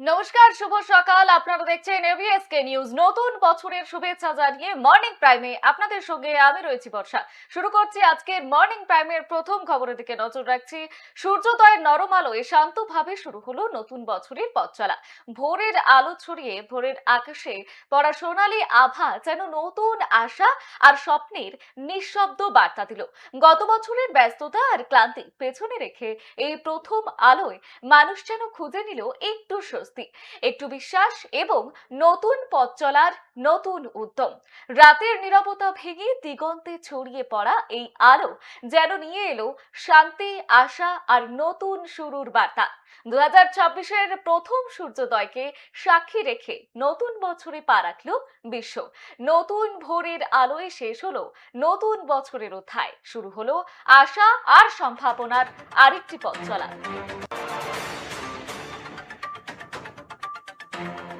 নমস্কার, শুভ সকাল। আপনারা দেখছেন এভিএসকে নিউজ নতুন বছরের শুভেচ্ছা জানিয়ে মর্নিং প্রাইমে আপনাদের সঙ্গে আমি রয়েছি বর্ষা। শুরু করছি আজকের মর্নিং প্রাইমের প্রথম খবরের দিকে নজর রাখছি। সূর্যোদয়ের নরম আলোয় শান্তভাবে শুরু হলো নতুন বছরের পথ চলা। ভোরের আলো ছড়িয়ে ভোরের আকাশে পড়া সোনালী আভা যেন নতুন আশা আর স্বপ্নের নিঃশব্দ বার্তা দিল। গত বছরের ব্যস্ততা আর ক্লান্তি পেছনে রেখে এই প্রথম আলোয় মানুষ যেন খুঁজে নিল একটু স্বস্তি একটু বিশ্বাস এবং নতুন পথ চলার নতুন উদ্যম। রাতের নীরবতা ভেঙে দিগন্তে ছড়িয়ে পড়া এই আলো যেন নিয়ে এলো শান্তি, আশা আর নতুন শুরুর বার্তা। দু হাজার ছাব্বিশের প্রথম সূর্যোদয়কে সাক্ষী রেখে নতুন বছরে পা রাখল বিশ্ব। নতুন ভোরের আলোয় শেষ হলো নতুন বছরের অধ্যায়। শুরু হলো আশা আর সম্ভাবনার আরেকটি পথ চলা। you